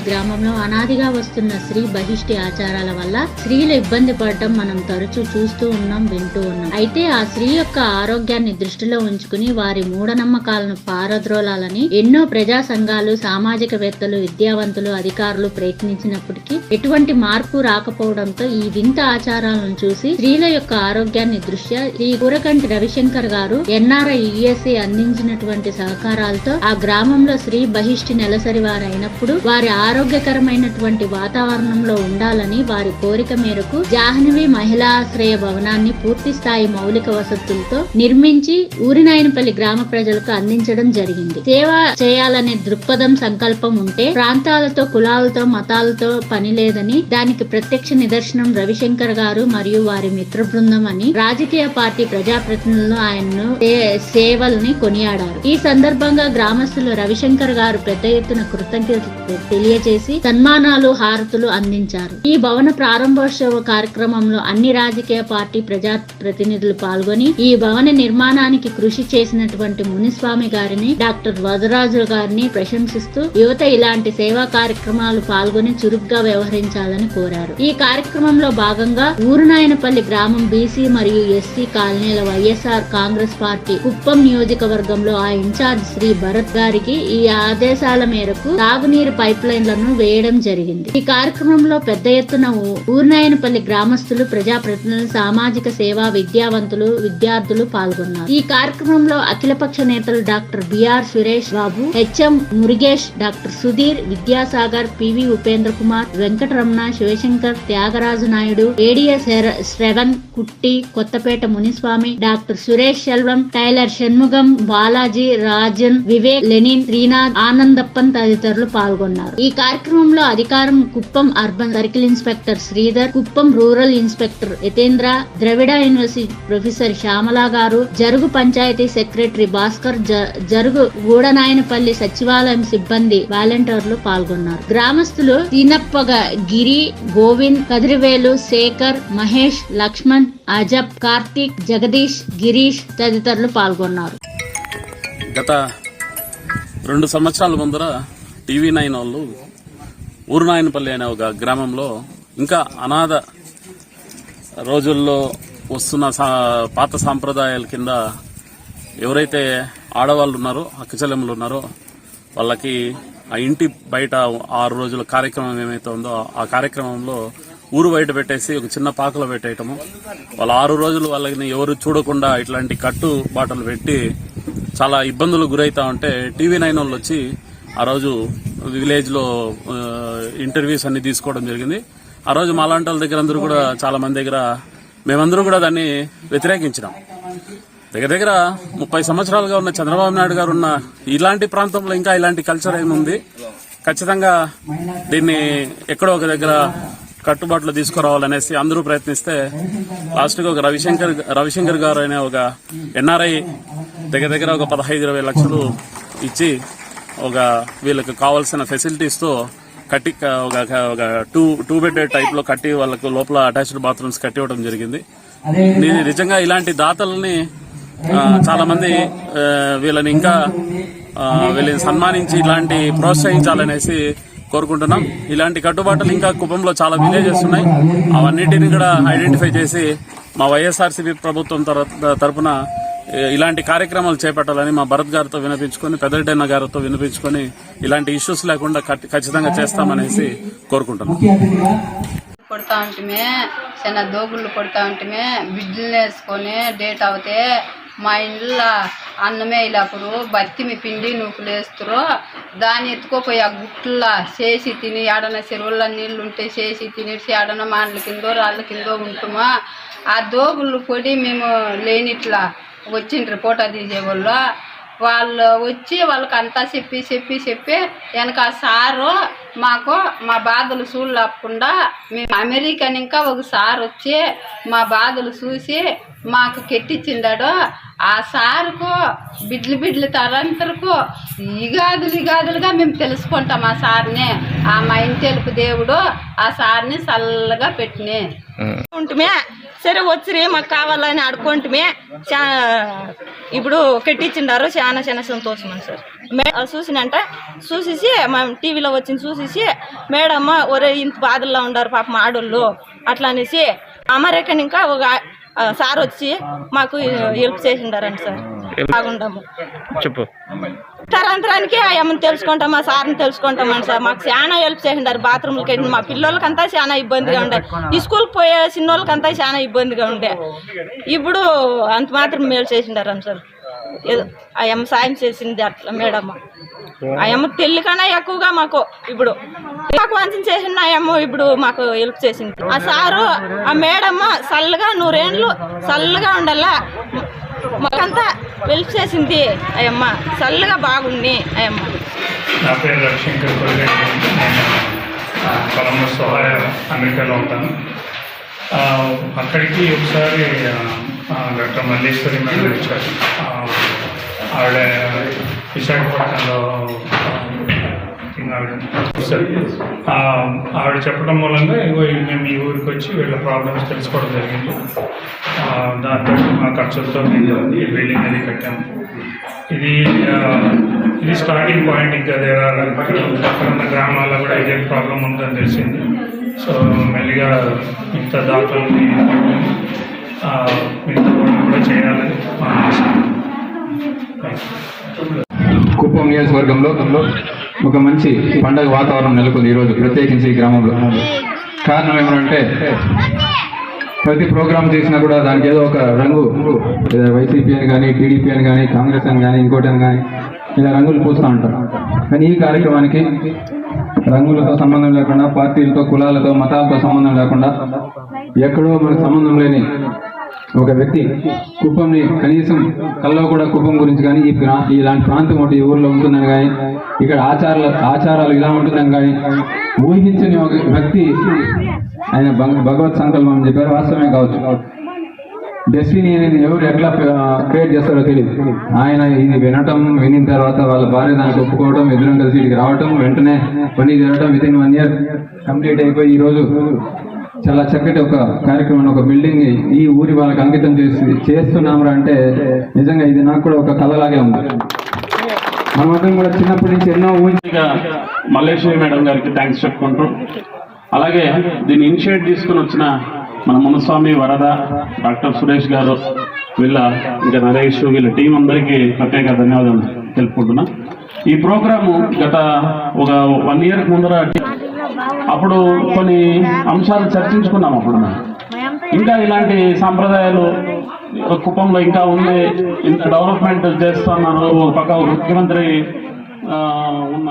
అనే గ్రామంలో అనాదిగా వస్తున్న స్త్రీ బహిష్టి ఆచారాల వల్ల స్త్రీలు ఇబ్బంది పడటం మనం తరచూ చూస్తూ ఉన్నాం వింటూ ఉన్నాం. అయితే ఆ స్త్రీ యొక్క ఆరోగ్యాన్ని దృష్టిలో ఉంచుకుని వారి మూఢనమ్మకాలను పారద్రోలాలని ఎన్నో ప్రజా సంఘాలు సామాజికవేత్తలు విద్యావంతులు అధికారులు ప్రయత్నించినప్పటికీ ఎటువంటి మార్పు రాకపోవడంతో ఈ వింత ఆచారాలను చూసి స్త్రీల యొక్క ఆరోగ్యాన్ని దృష్ట్యా శ్రీ కూరకంటి రవిశంకర్ గారు ఎన్ఆర్ఐ యుఎస్ఏ అందించినటువంటి సహకారాలతో ఆ గ్రామంలో స్త్రీ బహిష్టి నెలసరి వారు అయినప్పుడు వారి ఆరోగ్యకరమైనటువంటి వాతావరణంలో ఉండాలని వారి కోరిక మేరకు జాహ్నవి మహిళాశ్రయ భవనాన్ని పూర్తి స్థాయి మౌలిక వసతులతో నిర్మించి ఊరినాయనపల్లి గ్రామ ప్రజలకు అందించడం జరిగింది. సేవ చేయాలనే దృక్పథం సంకల్పం ఉంటే ప్రాంతాలతో కులాలతో మతాలతో పని లేదని దానికి ప్రత్యక్ష నిదర్శనం రవిశంకర్ గారు మరియు వారి మిత్ర బృందం అని రాజకీయ పార్టీ ప్రజాప్రతినిధులు ఆయన్ను సే- సేవల్ని కొనియాడారు. ఈ సందర్భంగా గ్రామస్తులు రవిశంకర్ గారు పెద్ద ఎత్తున కృతజ్ఞత తెలియ చేసి సన్మానాలు హారతులు అందించారు. ఈ భవన ప్రారంభోత్సవ కార్యక్రమంలో అన్ని రాజకీయ పార్టీ ప్రజా ప్రతినిధులు పాల్గొని ఈ భవన నిర్మాణానికి కృషి చేసినటువంటి మునిస్వామి గారిని డాక్టర్ వదరాజు గారిని ప్రశంసిస్తూ యువత ఇలాంటి సేవా కార్యక్రమాలు పాల్గొని చురుగ్గా వ్యవహరించాలని కోరారు. ఈ కార్యక్రమంలో భాగంగా ఊరునాయనపల్లి గ్రామం బీసీ మరియు ఎస్సీ కాలనీల వైఎస్ఆర్ కాంగ్రెస్ పార్టీ కుప్పం నియోజకవర్గంలో ఆ ఇన్ఛార్జ్ శ్రీ భరత్ గారికి ఈ ఆదేశాల మేరకు తాగునీరు పైప్ లైన్లను వేయడం జరిగింది. ఈ కార్యక్రమంలో పెద్ద ఎత్తున ఊర్నాయనపల్లి గ్రామస్తులు ప్రజాప్రతినిధులు సామాజిక సేవా విద్యావంతులు విద్యార్థులు పాల్గొన్నారు. ఈ కార్యక్రమంలో అఖిలపక్ష నేతలు doctor BR Suresh Babu HM Murugesh doctor Sudheer Vidyasagar PV Upendra Kumar Venkataramana Sivashankar Thyagaraju Naidu ADS Sravan Kutti Kothapeta Muniswamy doctor Suresh Selvam tailor Shanmugam Balaji Rajan Vivek Lenin Srinath Anandappan తదితరులు పాల్గొన్నారు. ఈ కార్యక్రమంలో అధికారం Kuppam urban circle inspector Sridhar Kuppam rural inspector Yathendra Dravida university professor Shyamala garu జరుగు panchayat secretary Bhaskar జ- జరుగు గూడనాయనపల్లి సచివాలయం సిబ్బంది వాలంటీర్లు పాల్గొన్నారు. గ్రామస్తులు తీనప్పగ గిరి గోవింద్ కదిరివేలు శేఖర్ మహేష్ లక్ష్మణ్ అజబ్ కార్తీక్ జగదీష్ గిరీష్ తదితరులు పాల్గొన్నారు. గత రెండు సంవత్సరాల ముందర టీవీ నైన్ వాళ్ళు ఊరునాయనపల్లి అనే ఒక గ్రామంలో ఇంకా అనాథ రోజుల్లో వస్తున్న సా- పాత సాంప్రదాయాల కింద ఎవరైతే ఆడవాళ్ళు ఉన్నారో అక్కచెల్లెములు ఉన్నారో వాళ్ళకి ఆ ఇంటి బయట ఆరు రోజుల కార్యక్రమం ఏమైతే ఉందో ఆ కార్యక్రమంలో ఊరు బయట పెట్టేసి ఒక చిన్న పాకలో పెట్టేయటము. వాళ్ళ ఆరు రోజులు వాళ్ళని ఎవరు చూడకుండా ఇట్లాంటి కట్టు బాటలు పెట్టి చాలా ఇబ్బందులు గురవుతా ఉంటే టీవీ నైన్ వాళ్ళు వచ్చి ఆ రోజు విలేజ్లో ఇంటర్వ్యూస్ అన్ని తీసుకోవడం జరిగింది. ఆ రోజు మాలాంటి వాళ్ళ దగ్గర అందరూ కూడా చాలా మంది దగ్గర మేమందరూ కూడా దాన్ని వ్యతిరేకించినాం. దగ్గర దగ్గర ముప్పై సంవత్సరాలుగా ఉన్న చంద్రబాబు నాయుడు గారు ఉన్న ఇలాంటి ప్రాంతంలో ఇంకా ఇలాంటి కల్చర్ ఏముంది ఖచ్చితంగా దీన్ని ఎక్కడో ఒక దగ్గర కట్టుబాట్లు తీసుకురావాలనేసి అందరూ ప్రయత్నిస్తే లాస్ట్గా ఒక రవిశంకర్ రవిశంకర్ గారు అనే ఒక ఎన్ఆర్ఐ దగ్గర దగ్గర ఒక పదహైదు ఇరవై లక్షలు ఇచ్చి ఒక వీళ్ళకి కావాల్సిన ఫెసిలిటీస్తో కట్టి ఒక ఒక టూ టూ బెడ్ టైప్లో కట్టి వాళ్ళకు లోపల అటాచ్డ్ బాత్రూమ్స్ కట్టి ఇవ్వడం జరిగింది ని- నిజంగా ఇలాంటి దాతల్ని ఆ, చాలా మంది ఆ, వీళ్ళని ఇంకా వీళ్ళని సన్మానించి ఇలాంటి ప్రోత్సహించాలనేసి కోరుకుంటున్నాం. ఇలాంటి కట్టుబాట్లు ఇంకా కుప్పంలో చాలా విలేజెస్ ఉన్నాయి. అవన్నిటిని కూడా ఐడెంటిఫై చేసి మా వైఎస్ఆర్సీపీ ప్రభుత్వం తర- తరపున ఇలాంటి కార్యక్రమాలు చేపట్టాలని మా భరత్ గారితో వినిపించుకొని పెద్దరెడ్డన్న గారితో వినిపించుకొని ఇలాంటి ఇష్యూస్ లేకుండా ఖచ్చితంగా చేస్తామనేసి కోరుకుంటున్నాం. కొడతా ఉంటమే చిన్న దోగుళ్ళు కొడతా ఉంటమే బిడ్డలు వేసుకొని డేట్ అవుతే మా ఇంట్లో అన్నమే ఇలాపురు బతిమి పిండి నూకులు వేస్తురు. దాన్ని ఎత్తుకోపోయి ఆ గుట్ల చేసి తిని ఆడన చెరువుల నీళ్ళు ఉంటే చేసి తినేసి ఆడన మాండ్ల కిందో రాళ్ళ కిందో ఉంటుమా. ఆ దోగుళ్ళు పొడి మేము లేనిట్లా వచ్చిండ్రు ఫోటో తీసేవాళ్ళు వాళ్ళు వచ్చి వాళ్ళకి అంతా చెప్పి చెప్పి చెప్పి వెనక ఆ సారు మాకు మా బాధలు చూడలేకుండా మేము అమెరికన్ ఇంకా ఒక సార్ వచ్చి మా బాధలు చూసి మాకు కెట్టించిండాడు ఆ సారుకు బిడ్లు బిడ్లు తరంతరకు ఇగాదులు ఇగాదులుగా మేము తెలుసుకుంటాం ఆ సార్ని. ఆ మా ఇంటి తెలుపు దేవుడు ఆ సార్ని చల్లగా పెట్టినే. ఉంటుమే. సరే వచ్చిరి మాకు కావాలని అడుకుంటుమే చా ఇప్పుడు కట్టించిండారు చాలా చాలా సంతోషం అని సార్. మే చూసినంట చూసేసి మేము టీవీలో వచ్చింది చూసేసి మేడమ్మ ఒరే ఇంత బాధల్లో ఉండారు పాపం ఆడోళ్ళు. అట్లా అనేసి అమరేకన్ ఇంకా ఒక సార్ వచ్చి మాకు హెల్ప్ చేసిండారండి సార్. బాగుండము. చెప్పు. తరంతరానికి ఆయమ్మని తెలుసుకుంటాం మా సార్ని తెలుసుకుంటామని సార్ మాకు చాలా హెల్ప్ చేసిండారు బాత్రూమ్లకి వెళ్ళి మా పిల్లలకంతా చాలా ఇబ్బందిగా ఉండే. ఈ స్కూల్కి పోయే చిన్నోళ్ళకంతా చాలా ఇబ్బందిగా ఉండే. ఇప్పుడు అంత మాత్రం మేలు చేసిండారని సార్. ఏదో సాయం చేసింది అట్లా మేడమ్మ ఆయమ్మ అమ్మ తెల్లి కన్నా ఎక్కువగా మాకు ఇప్పుడు. మాకు వంచన చేసిన ఆయమ్మ ఇప్పుడు మాకు హెల్ప్ చేసింది. ఆ సారు ఆ మేడమ్మ చల్లగా నూరేండ్లు చల్లగా ఉండాలా మాకంతా హెల్ప్ చేసింది అయ్యమ్మ. చల్లగా బాగుంది అయ్యమ్మ. నా పేరు రవిశంకర్ కొలిరెడ్డి సహాయ అమెరికాలో ఉంటాను. అక్కడికి ఒకసారి డాక్టర్ మల్లేశ్వరి మేడం వచ్చారు. ఆవిడ విశాఖపట్నంలో ఆవిడ సరే. ఆవిడ చెప్పడం మూలంగా ఇగో మేము ఈ ఊరికి వచ్చి వీళ్ళ ప్రాబ్లమ్స్ తెలుసుకోవడం జరిగింది. దాంతో మా ఖర్చులతో మేము ఈ బిల్డింగ్ అది కట్టాము ఇది ఇది స్టార్టింగ్ పాయింట్ ఇంకా దేర్ గ్రామాల్లో కూడా ఇదే ప్రాబ్లం ఉందని తెలిసింది. సో మెల్లిగా ఇంత దాఖలు మిగతా కూడా చేయాలని మా ఆశ. కుప్పం నియోజకవర్గంలో ఒక మంచి పండగ వాతావరణం నెలకొంది ఈరోజు ప్రత్యేకించి ఈ గ్రామంలో. కారణం ఏమంటే ప్రతి ప్రోగ్రామ్ చేసినా కూడా దానికి ఏదో ఒక రంగు వైసీపీ అని కానీ టీడీపీ అని కానీ కాంగ్రెస్ అని కానీ ఇంకోటి అని కానీ ఇలా రంగులు పూస్తూ ఉంటారు. కానీ ఈ కార్యక్రమానికి రంగులతో సంబంధం లేకుండా పార్టీలతో కులాలతో మతాలతో సంబంధం లేకుండా ఎక్కడో మనకు సంబంధం లేని ఒక వ్యక్తి కుప్పంని కనీసం కల్లో కూడా కుప్పం గురించి కానీ ఈ ప్రా ఇలాంటి ప్రాంతం ఒకటి ఈ ఊర్లో ఉంటుందని కానీ ఇక్కడ ఆచారాలు ఆచారాలు ఇలా ఉంటుందని కానీ ఊహించని ఒక వ్యక్తి ఆయన భగవత్ సంకల్పం అని చెప్పారు. వాస్తవమే కావచ్చు. డెస్టినీ అనేది ఎవరు ఎట్లా క్రియేట్ చేస్తారో తెలియదు ఆయన ఇది వినటం వినిన తర్వాత వాళ్ళ భార్య దానికి ఒప్పుకోవడం ఇద్దరం కలిసి ఇక్కడికి రావటం వెంటనే పని జరగడం with in one year complete అయిపోయి ఈ రోజు చాలా చక్కటి ఒక కార్యక్రమం ఒక బిల్డింగ్ ఈ ఊరి వాళ్ళకి అంకితం చేసి చేస్తున్నామరా అంటే నిజంగా ఇది నాకు కూడా ఒక కళలాగే ఉంది. మనమందరం కూడా చిన్నప్పటి నుంచి ఎన్నో ఊహించి మల్లేశ్వరి మేడం గారికి థ్యాంక్స్ చెప్పుకుంటూ అలాగే దీన్ని ఇనిషియేట్ తీసుకుని వచ్చిన మన మునస్వామి వరద డాక్టర్ సురేష్ గారు వీళ్ళ ఇంకా నరేష్ వీళ్ళ టీం అందరికీ ప్రత్యేక ధన్యవాదాలు తెలుపుకుంటున్నా. ఈ ప్రోగ్రాము గత ఒక వన్ ఇయర్ ముందర అప్పుడు కొన్ని అంశాలు చర్చించుకున్నాం అప్పుడు మేము ఇంకా ఇలాంటి సాంప్రదాయాలు కుప్పంలో ఇంకా ఉంది ఇంత డెవలప్మెంట్ చేస్తున్నారు ఒక పక్క ముఖ్యమంత్రి ఉన్న